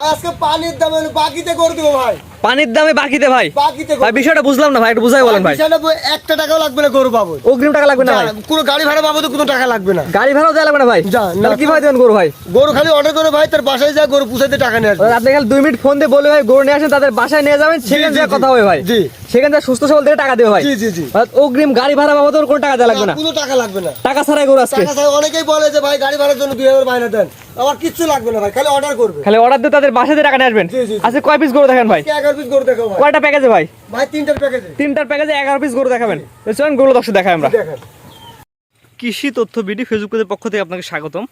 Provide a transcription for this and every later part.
আজকে পানির দাম বাকিতে করে দেবো ভাই। পানির দামে বাকিতে ভাই। ভাই বিষয়টা বুঝলাম না ভাই একটু বুঝাই বলেন ভাই। একটা টাকাও লাগবে না গরু পাবো অগ্রিম টাকা লাগবে না ভাই? কোনো গাড়ি ভাড়া পাবো তো কোনো টাকা লাগবে না। গাড়ি ভাড়াও দেওয়া লাগবে না ভাই? না, তাহলে কীভাবে দেবেন গরু ভাই? গরু খালি অর্ডার করে ভাই তার বাসায় যায় গরু পুষাইতে টাকা নিয়ে আসবে। আপনি খালি দুই মিনিট ফোন দিয়ে বলে ভাই গরু নিয়ে আসেন তাদের বাসায় নিয়ে যাবেন সেখানে যা কথা হবে ভাই। জি। সেখানে যা সুস্থ সবল থেকে টাকা দেবে ভাই। জি জি জি। অগ্রিম গাড়ি ভাড়া বাবদ কোনো টাকা দেওয়া লাগবে না কোনো টাকা লাগবে না। টাকা ছাড়াই গরু আজকে। টাকা ছাড়া অনেকেই বলে যে ভাই গাড়ি ভাড়ার জন্য দুই হাজার বাইনা দেন। আমার কিচ্ছু লাগবে না ভাই খালি অর্ডার করবে। খালি অর্ডার দিয়ে তাদের বাসায় দিয়ে টাকা নিয়ে আসবেন। জি, জি, জি। কয় পিস গরু দেখেন ভাই? কে এগারো পিস গরু দেখো ভাই। কয়টা প্যাকেজে ভাই? ভাই তিনটার প্যাকেজে তিনটার প্যাকেজে এগারো পিস গরু দেখাবেন। তো চলেন গরু দর্শক দেখাই আমরা। কৃষি তথ্য বিডি ফেসবুক পেজের পক্ষ থেকে আপনাকে স্বাগতম।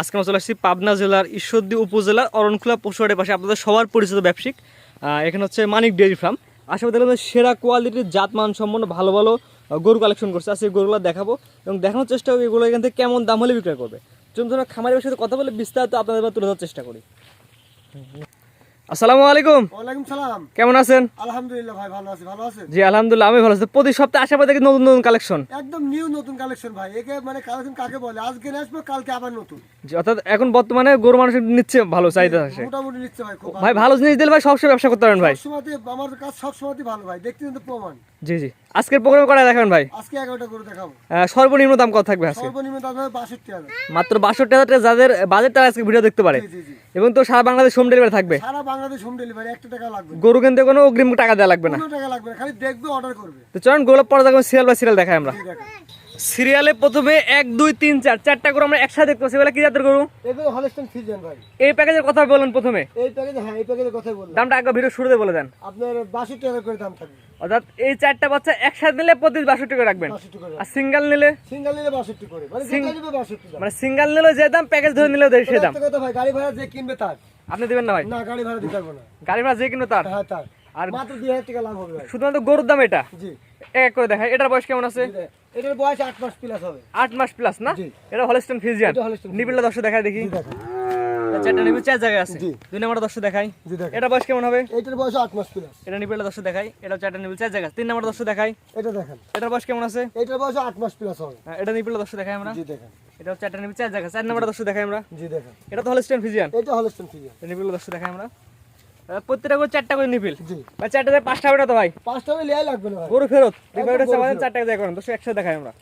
আজকে আমরা চলে আসছি পাবনা জেলার ঈশ্বরদী উপজেলার অরণখোলা পশুহাটের পাশে আপনাদের সবার পরিচিত ব্যবসায়িক। আহ, এখানে হচ্ছে মানিক ডেয়ারি ফার্ম। আশা করি দেখলাম সেরা কোয়ালিটির জাত মান সম্পন্ন ভালো ভালো গরু কালেকশন করছে। আজকে গরুগুলো দেখাবো এবং দেখানোর চেষ্টা করব এগুলো এখান থেকে কেমন দাম হলে বিক্রয় করবে। চলুন তোমরা খামারের সাথে কথা বলে বিস্তারিত আপনাদের তুলে ধরার চেষ্টা করি। আসসালামু আলাইকুম। ওয়ালাইকুম সালাম। কেমন আছেন? আলহামদুলিল্লাহ ভাই ভালো আছি ভালো আছেন? জি আলহামদুলিল্লাহ আমি ভালো আছি। প্রতি সপ্তাহে দেখি নতুন নতুন কালেকশন একদম নিউ নতুন কালেকশন ভাই। একে মানে কালেকশন কাকে বলে? আজকে আসব কালকে আবার নতুন। জি, অর্থাৎ এখন বর্তমানে গরু মানুষ নিচ্ছে ভালো চাহিদা আছে। মোটামুটি নিচ্ছে ভাই ভাই ভালো। জিনিস দিলে ভাই সবসময় ব্যবসা করতে পারেন ভাই। সবসময় আমার কাজ ভালো ভাই। দেখতে কিন্তু প্রমাণ। জি জি। আজকের প্রোগ্রাম করা দেখেন ভাই? আজকে এগারোটা করে দেখাবো। সর্বনিম্ন দাম কত থাকবে আজকে? সর্বনিম্ন দাম হবে বাষট্টি হাজার। মাত্র বাষট্টি হাজার টাকা যাদের বাজেট তারা আজকে ভিডিও দেখতে পারে। এবং তো সারা বাংলাদেশ হোম ডেলিভারি থাকবে। সারা বাংলাদেশ হোম ডেলিভারি 1 টাকা লাগবে গরু কিনতে কোনো অগ্রিম টাকা দেওয়া লাগবে না। কোনো টাকা লাগবে না খালি দেখবে অর্ডার করবে। তো চলুন গোলাপ পরে দেখুন সিরিয়াল বা সিরিয়াল দেখাই আমরা। সিরিয়ালে প্রথমে এক দুই তিন চার চারটা গরু আমরা একসাথে পাচ্ছি। এগুলো কি জাতের গরু? এগুলো হলস্টেন ফিজিয়ান ভাই। এই প্যাকেজের কথা বলেন প্রথমে। এই প্যাকেজে হ্যাঁ এই প্যাকেজের কথাই বললাম। দামটা আগে ভিডিও শুরুতে বলে দেন। আপনার বাষট্টি হাজার করে দাম থাকবে। অর্থাৎ এই চারটা বাচ্চা একসাথে নিলে প্রতি বাষট্টি করে রাখবেন। আর সিঙ্গেল নিলে? সিঙ্গেল নিলে বাষট্টি করে। মানে যেটা নিবে বাষট্টি দাম। মানে সিঙ্গেল নিলে যে দাম প্যাকেজ ধরে নিলে দেয় সে দাম। কথা ভাই গাড়ি ভাড়া যে কিনবে তার। আপনি দেবেন না ভাই? না গাড়ি ভাড়া দিতে পারব না। গাড়ি ভাড়া যে কিনবে তার? হ্যাঁ তার। আর- মাত্র দুই হাজার টাকা লাভ হবে শুধুমাত্র গরুর দাম এটা? জি। এক এক করে দেখায় এটার বয়স কেমন আছে? এটার বয়স আট মাস প্লাস হবে। আট মাস প্লাস না? এটা হলস্টেন ফিজিয়ান নিবিলটা দর্শক দেখায় দেখি। জি দেখেন এটা চারটা নিবিল চার জায়গায় আছে। দুই নম্বর দর্শক দেখাই। এটা বয়স কেমন হবে? এটার বয়স আট মাস প্লাস এটা নিবিলটা দর্শক দেখাই। এটা চারটা নিবিল চার জায়গা তিন নম্বর দর্শক দেখাই। এটা দেখেন। এটার বয়স কেমন আছে? এটার বয়স আট মাস প্লাস হবে। হ্যাঁ, এটা নিবিলটা দর্শক দেখাই আমরা। জি দেখেন। এটা চারটা নিবিল চার জায়গা চার নম্বর দর্শক দেখাই আমরা। জি দেখেন। এটা তো হলস্টেন ফিজিয়ান এটা হলস্টেন ফিজিয়ান নিবিল দর্শক দেখাই আমরা। প্রত্যেকটা করে চারটা করে ভাই চারটা থেকে পাঁচটা হবে না তো ভাই? পাঁচটা হলে লেয়াই লাগবে না গরু ফেরত। একদম এবার গরু আমাদের ফেরত। চার করেন একসাথে দেখাই আমরা।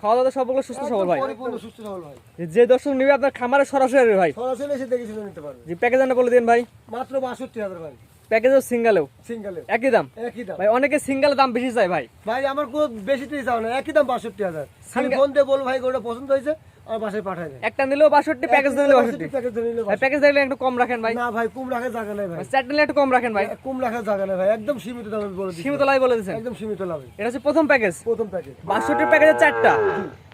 খাওয়া দাওয়া সবগুলো সুস্থ সবল ভাই। সুস্থ সবল ভাই। যে দর্শক নিবে আপনার খামারে সরাসরি আসবে ভাই। সরাসরি এসে দেখে শুনে নিতে পারবে। প্যাকেজ বলে দিন ভাই। মাত্র বাষট্টি হাজার ভাই। প্যাকেজও সিঙ্গেলেও। সিঙ্গেলে একই দাম? একই দাম। ভাই অনেকে সিঙ্গেল দাম বেশি চায় ভাই। ভাই আমার কোনো বেশি যাও না। একই দাম বাষট্টি হাজার। খালি ফোন দিয়ে বলব ভাই গরুটা পছন্দ হয়েছে। একটা নিলেও বাষট্টি প্যাকেজ নিলেও বাষট্টি প্যাকেজ ধরে নিলে ভাই প্যাকেজ দিলে একটু কম রাখেন ভাই। না ভাই কুম রাখার জায়গা নাই ভাই। চারটে নিলে একটু কম রাখেন ভাই। কুম রাখার জায়গা নাই ভাই একদম সীমিত দামে বলে দিচ্ছি। সীমিত লাই বলে দিচ্ছেন। একদম সীমিত লাভে এটা হচ্ছে প্রথম প্যাকেজ। প্রথম প্যাকেজ। বাষট্টি প্যাকেজের চারটা।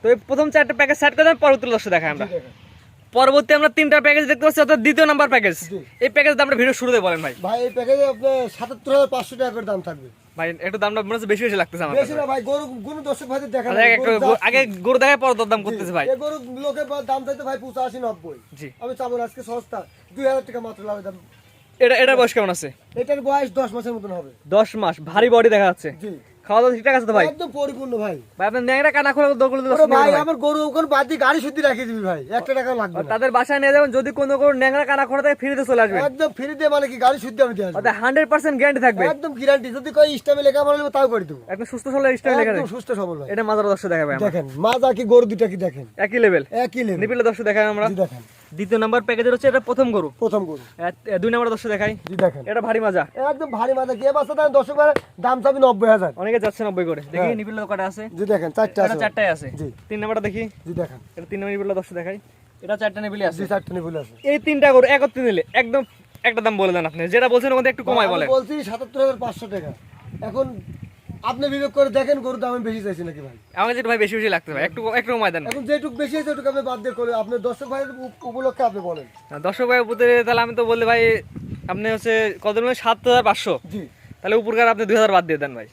তো এই প্রথম চারটা প্যাকেজ সেট করে পরবর্তী দেখাই আমরা। পরবর্তী আমরা তিনটা প্যাকেজ দেখতে পাচ্ছি অর্থাৎ দ্বিতীয় নাম্বার প্যাকেজ এই প্যাকেজ দামটা ভিডিও শুরুতে বলেন ভাই। ভাই এই প্যাকেজে আপনার সাতাত্তর হাজার পাঁচশো টাকা করে দাম থাকবে। ভাই একটু দামটা মনে হচ্ছে বেশি বেশি লাগতেছে আমার বেশি না ভাই গরু গুলো দর্শক ভাইদের দেখা একটু গরু- আগে গরু দেখায় পর দাম করতেছে ভাই। গরু লোকের দাম চাইতে ভাই পঁচাশি নব্বই। জি। আমি চাবো আজকে সস্তা। দুই হাজার টাকা মাত্র দাম। এটা এটার বয়স কেমন আছে? এটার বয়স দশ মাসের মতন হবে। দশ মাস ভারী বডি দেখা যাচ্ছে। জি। খাওয়া দাওয়া ঠিকঠাক আছে তো ভাই? একদম পরিপূর্ণ ভাই। ভাই আপনার ন্যাংরা কানা খোলা দরকার ওরে ভাই আমার গরু ওখানে বাদ গাড়ি শুদ্ধি রাখিয়ে দিবি ভাই একটা টাকাও লাগবে তাদের বাসায় নিয়ে যাবেন যদি কোনো ন্যাংরা কানা খোলা থেকে ফিরে চলে আসবেন। একদম ফ্রি দিয়ে মানে কি গাড়ি শুদ্ধি আমি দিয়ে আসব। হান্ড্রেড পার্সেন্ট গ্যারান্টি থাকবে। একদম গ্যারান্টি যদি কই ইস্টামে লেখা মানে তাও করে দেবো। একদম সুস্থ সরল স্টাইল লেখা একদম সুস্থ সবল ভাই। এটা মাজার দর্শক দেখাবে দেখেন মাজা কি গরু দুটা কি দেখেন? একই লেভেল একই লেভেল নিপিলে দর্শক দেখাই আমরা। দেখেন। দ্বিতীয় নাম্বার প্যাকেজের হচ্ছে এটা প্রথম গরু। প্রথম গরু। দুই নাম্বার দর্শক দেখাই। জি দেখেন। এটা ভারী মাজা। একদম ভারী মাজা। গিয়ে বাচ্চা দেন দর্শক দাম চাবি নব্বই হাজার। অনেকে যাচ্ছে নব্বই করে। দেখি হ্যাঁ। নিপিলে কটা আছে। জি দেখেন চারটা এটা আছে। চারটায় আছে। জি। তিন নাম্বারটা দেখি। জি দেখেন। এটা তিন নম্বর নিপিলে দর্শক দেখাই। এটা চারটা নিপিলে আছে। জি চারটা নিয়ে আছে। এই তিনটা গরু একত্রে নিলে একদম একটা দাম বলে দেন আপনি। যেটা বলছেন ওখানে একটু কমাই আমি বলে বলছি সাতাত্তর হাজার পাঁচশো টাকা। এখন আপনি বিবেক করে দেখেন গরুর দাম আমি বেশি চাইছি নাকি ভাই? আমাকে যেটা ভাই বেশি বেশি লাগতে ভাই একটু একটু দেন এখন যেটুকু বেশি আছে ওটুকু আপনি বাদ দিয়ে করে আপনার দর্শক ভাইয়ের উপলক্ষে আপনি বলেন। দর্শক ভাই উপরে তাহলে আমি তো বললে ভাই আপনি হচ্ছে কত মানে সাত হাজার পাঁচশো? জি। তাহলে উপরকার আপনি দুই হাজার বাদ দিয়ে দেন ভাই।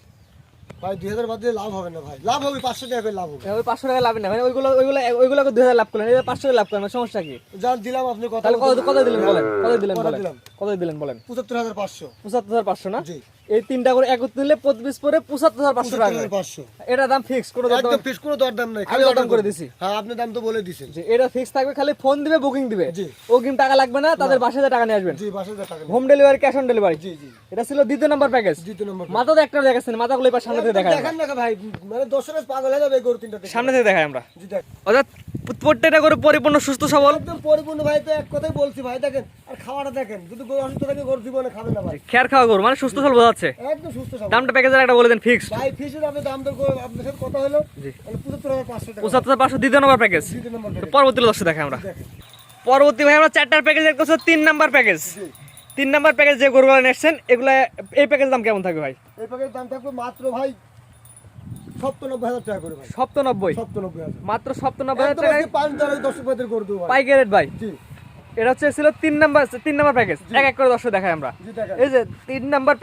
ভাই দুই হাজার বাদ দিলে লাভ হবে না ভাই। লাভ হবে পাঁচশো টাকা লাভ হবে। ওই পাঁচশো টাকা লাভ না। মানে ওইগুলো ওইগুলো ওইগুলো দুই হাজার লাভ করলেন পাঁচশো টাকা লাভ করেন সমস্যা কি? যান দিলাম আপনি কথা কত কত দিলেন বলেন? কত দিলেন বলেন? কত দিলেন বলেন? পঁচাত্তর হাজার পাঁচশো। পঁচাত্তর হাজার পাঁচশো না? জি। এই তিনটা করে একত্র নিলে প্রতি পিস পরে পঁচাত্তর হাজার পাঁচশো টাকা পাঁচশো। এটা দাম ফিক্স কোনো দাম একদম ফিক্স কোনো দরদাম নাই আমি দরদাম করে দিছি। হ্যাঁ আপনি দাম তো বলে দিছেন। যে এটা ফিক্স থাকবে খালি ফোন দিবে বুকিং দিবে। জি। অগ্রিম টাকা লাগবে না তাদের বাসায় টাকা নিয়ে আসবেন। জি বাসে টাকা। Home delivery cash on delivery জি জি। এটা ছিল দ্বিতীয় নাম্বার প্যাকেজ দ্বিতীয় নম্বর মাথা তো একটা দেখাচ্ছেন মাথাগুলো এবার সামনে থেকে দেখায় দেখেন না ভাই মানে দর্শকের পাগল হয়ে যাবে গরু তিনটা। সামনে থেকে দেখাই আমরা। জি দেখ। অর্থাৎ প্রত্যেকটা করে পরিপূর্ণ সুস্থ সবল। একদম পরিপূর্ণ ভাই তো এক কথাই বলছি ভাই দেখেন আর খাওয়াটা দেখেন যদি গরু অসুস্থ থাকে গরু জীবনে খাবে না ভাই। খেয়ার খাওয়া গরু মানে সুস্থ সবল বোঝাচ্ছে। একদম সুস্থ সবল। দামটা প্যাকেজের একটা বলে দেন ফিক্স ভাই ফিসের আপনি দাম করে আপনার সাথে কথা হলো জি। মানে পঁচাত্তর হাজার পাঁচশো টাকা। পঁচাত্তর পাঁচশো দ্বিতীয় নম্বর প্যাকেজ দ্বিতীয় নম্বর তো পরবর্তী দর্শক দেখাই আমরা। পরবর্তী ভাই আমরা চারটার প্যাকেজ দেখতে পাচ্ছি তিন নাম্বার প্যাকেজ তিন নাম্বার প্যাকেজ যে গরুগুলো নিচ্ছেন এগুলা এই প্যাকেজ দাম কেমন থাকবে ভাই? এই প্যাকের দাম থাকবে মাত্র ভাই টাকা করে ভাই। মাত্র রেট ভাই। এটা হচ্ছে ছিল তিন নাম্বার তিন নাম্বার প্যাকেজ এক এক করে দর্শক দেখাই আমরা। এই যে তিন নাম্বার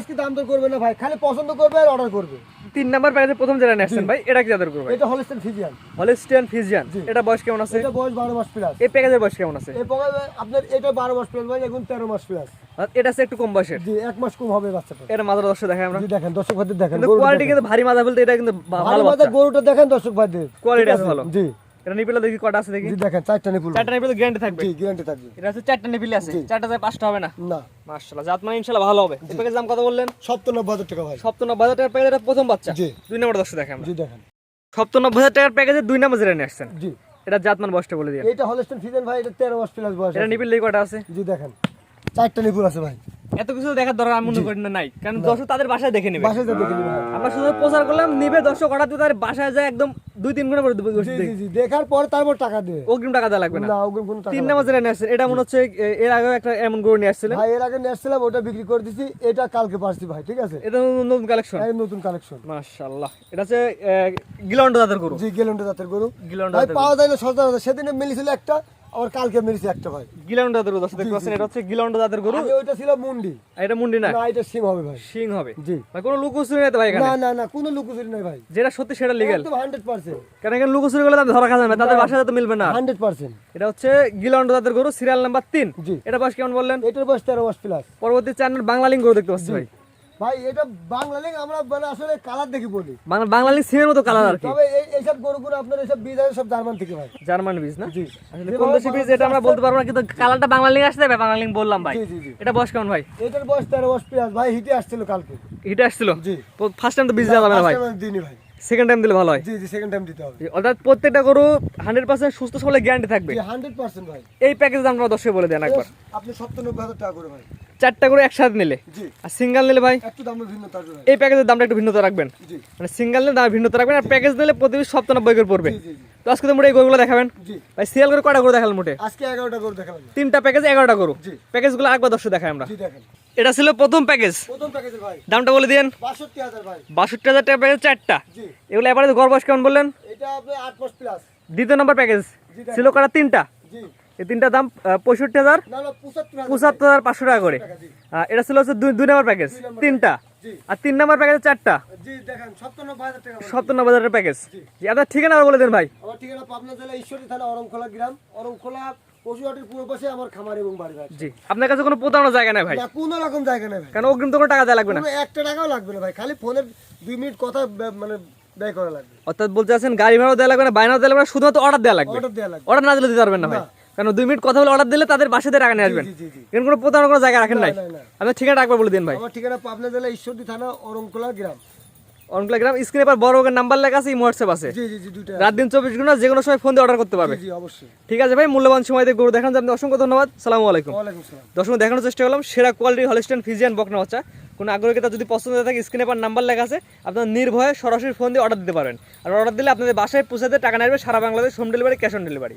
আজকে দাম করবে না ভাই। খালি পছন্দ করবে আর অর্ডার করবে। তিন নাম্বার প্রথম যেটা ভাই এটা কি এটা ফিজিয়ান। Holstein Friesian. এটা বয়স কেমন আছে? এটা বয়স বারো মাস প্লাস। এই প্যাকেজের বয়স কেমন আছে? এই প্যাকেজে আপনার এটা বারো মাস প্লাস ভাই এখন তেরো মাস প্লাস। এটা একটু কম বয়সের। জি এক মাস কম হবে বাচ্চাটা। এটা মাদার দর্শক দেখাই আমরা। জি দেখেন দর্শক ভাইদের দেখেন কোয়ালিটি কিন্তু ভারী মাদা বলতে এটা কিন্তু ভালো ভালো বাচ্চা। গরুটা দেখেন দর্শক ভাইদের। কোয়ালিটি আছে? ভালো। জি। এটা নিপিলে দেখি কটা আছে দেখি? দেখেন চারটা নিপুল। চারটা নিপিলে গ্যারান্টি থাকবে। জি গ্যারান্টি থাকবে। এটা হচ্ছে চারটা নিপিলে আছে। চারটা যায় পাঁচটা হবে না? না। মাশাআল্লাহ জাত মানে ইনশাআল্লাহ ভালো হবে। এই প্যাকেজ দাম কত বললেন? টাকা ভাই। সপ্তানব্বই হাজার টাকার প্যাকেজ এটা প্রথম বাচ্চা। জি। দুই নম্বর দর্শক আমরা। জি দেখেন। টাকার প্যাকেজে দুই নম্বর নিয়ে আসছেন। জি। এটা জাতমান বয়সটা বলে এইটা হলিস্টেন ফিজিয়ান ভাই এটা তেরো মাস প্লাস বয়স এটা নিপিল কটা আছে? জি দেখেন। চারটা নিপুল আছে ভাই। এত কিছু দেখার দরকার আমি মনে করি না নাই। কারণ দর্শক তাদের বাসায় দেখে নেবে। বাসায় দেখে নিবে। আমরা শুধু প্রচার করলাম নিবে দর্শক তাদের বাসায় যায় একদম দুই তিন জি জি দেখার পর তারপর টাকা দেবে। অগ্রিম টাকা দেওয়া লাগবে না। ওগুলো কোনো টাকা তিন লাগবে নম্বর যেটা নিয়ে এটা মনে হচ্ছে এর আগেও একটা এমন গরু নিয়ে আসছিলেন। ভাই এর আগে নিয়ে আসছিলাম ওটা বিক্রি করে দিছি। এটা কালকে পারছি ভাই ঠিক আছে? এটা নতুন কালেকশন নতুন কালেকশন মাশাআল্লাহ। এটা হচ্ছে গিলন্ড দাদার গরু। জি গেলেন্ডে জাতের গরু। গিলন্ড ভাই পাওয়া যায় না সস্তা। সেদিনে মিলিছিল একটা আবার কালকে মিলিছে একটা ভাই। দাদার গরু দর্শক দেখতে পাচ্ছেন এটা হচ্ছে দাদার গরু। আগে ওইটা ছিল মুন্ডি। এটা মুন্ডি না? না এটা সিম হবে ভাই। সিং হবে। জি। ভাই কোনো লুকোচুরি নেই ভাই এখানে? না না না কোনো লুকোচুরি নাই ভাই। যেটা সত্যি সেটা একদম হান্ড্রেড পার্সেন্ট কারণ এখানে লুকোচুরি করলে দাম ধরা যাবে না তাদের বাসায় তো মিলবে না। হান্ড্রেড পার্সেন্ট এটা হচ্ছে গিলন্ড দাদার গরু সিরিয়াল নাম্বার তিন। জি। এটা বয়স কেমন বললেন? এটার বয়স তেরো মাস প্লাস পরবর্তী চ্যানেল বাংলা লিঙ্ক গরু দেখতে পাচ্ছি ভাই। ভাই এটা বাংলা লিঙ্ক আমরা মানে আসলে কালার দেখি বলি। বাংলা বাংলা লিঙ্ক সিমের মতো কালার আর কি। তবে এই এইসব গরুগুলো আপনার এইসব বীজ আছে সব জার্মান থেকে ভাই। জার্মান বীজ না? জি। আসলে কোন দেশি বীজ এটা আমরা বলতে পারব না কিন্তু কালারটা বাংলা লিঙ্ক আসতে হবে বাংলা লিঙ্ক বললাম ভাই। জি জি জি। এটা বয়স কেমন ভাই? এটার বয়স তেরো মাস প্লাস ভাই হিটে আসছিল কালকে। এটা আসছিল? জি। ফার্স্ট টাইম তো বীজ দেওয়া যাবে না ভাই? দিইনি ভাই। সেকেন্ড টাইম দিলে ভালো হয়। জি জি সেকেন্ড টাইম দিতে হবে। অর্থাৎ প্রত্যেকটা গরু হান্ড্রেড পার্সেন্ট সুস্থ সবলে গ্যারান্টি থাকবে। জি হান্ড্রেড পার্সেন্ট ভাই। এই প্যাকেজ আমরা দর্শক বলে দেন একবার। আপনি সপ্তানব্বই হাজার টাকা করে ভাই। চারটা করে একসাথে নিলে। আর সিঙ্গেল নিলে ভাই এই প্যাকেজের দামটা একটু ভিন্নতা রাখবেন। মানে সিঙ্গেল নিলে দাম ভিন্নতা রাখবেন আর প্যাকেজ নিলে প্রতি পিস সপ্তানব্বই করে পড়বে। তো আজকে তো মোটে এই গরুগুলো দেখাবেন। ভাই সিরিয়াল করে কটা করে দেখালেন মোটে? আজকে এগারোটা করে দেখালাম তিনটা প্যাকেজ এগারোটা গরু। প্যাকেজগুলো একবার দর্শক দেখাই আমরা। এটা ছিল প্রথম প্যাকেজ দামটা বলে দিন বাষট্টি হাজার টাকা প্যাকেজ চারটা। এগুলো এবারে গড় বয়স কেমন বললেন? দ্বিতীয় নম্বর প্যাকেজ ছিল কটা? তিনটা। এই তিনটা দাম পঁয়ষট্টি হাজার পঁচাত্তর হাজার পাঁচশো টাকা করে। এটা ছিল হচ্ছে দুই নম্বর প্যাকেজ তিনটা। আর তিন নম্বর প্যাকেজ চারটা। সত্তর হাজারের প্যাকেজ জি। আপনার ঠিকানা বলে দেন ভাই। আমার ঠিকানা পাবনা জেলা ঈশ্বরী থানা অরমখোলা গ্রাম। অরমখোলা পশুহাটির পূর্ব পাশে আমার খামার এবং বাড়ি জি আপনার কাছে কোনো প্রতারণা জায়গা নাই ভাই? কোনো রকম জায়গা নেই ভাই। কারণ অগ্রিম তো কোনো টাকা দেওয়া লাগবে না। একটা টাকাও লাগবে না ভাই খালি ফোনের দুই মিনিট কথা মানে ব্যয় করা লাগবে। অর্থাৎ বলতে আছেন গাড়ি ভাড়াও দেওয়া লাগবে না বাইনাও দেওয়া লাগবে না শুধুমাত্র অর্ডার দেওয়া লাগবে। অর্ডার দেওয়া লাগবে। অর্ডার না দিলে দিতে পারবেন না ভাই। কারণ দুই মিনিট কথা বলে অর্ডার দিলে তাদের বাসাতে টাকা নিয়ে আসবেন। এখানে কোনো প্রতারণা কোনো জায়গা রাখেন নাই। আপনার ঠিকানা একবার বলে দিন ভাই। আমার ঠিকানা পাবনা জেলা ঈশ্বরদী থানা অরমখোলা গ্রাম। অনক্লা গ্রাম স্ক্রিনে পর বড় নাম্বার লেখা আছে হোয়াটসঅ্যাপ আছে। জি জি জি দুইটা রাত দিন চব্বিশ ঘণ্টা যে কোনো সময় ফোন দিয়ে অর্ডার করতে পারবে। জি জি অবশ্যই। ঠিক আছে ভাই মূল্যবান সময় দিয়ে গরু দেখান আপনি অসংখ্য ধন্যবাদ। সালামু আলাইকুম। দর্শক দেখানোর চেষ্টা করলাম সেরা কোয়ালিটি হলিস্টেন ফিজিয়ান বকনা বাচ্চা। কোনো আগ্রহীতা যদি পছন্দ থাকে স্ক্রিনে পর নাম্বার লেখা আছে আপনার নির্ভয়ে সরাসরি ফোন দিয়ে অর্ডার দিতে পারেন। আর অর্ডার দিলে আপনাদের বাসায় পৌঁছাতে টাকা নেবে সারা Bangladesh home delivery cash on delivery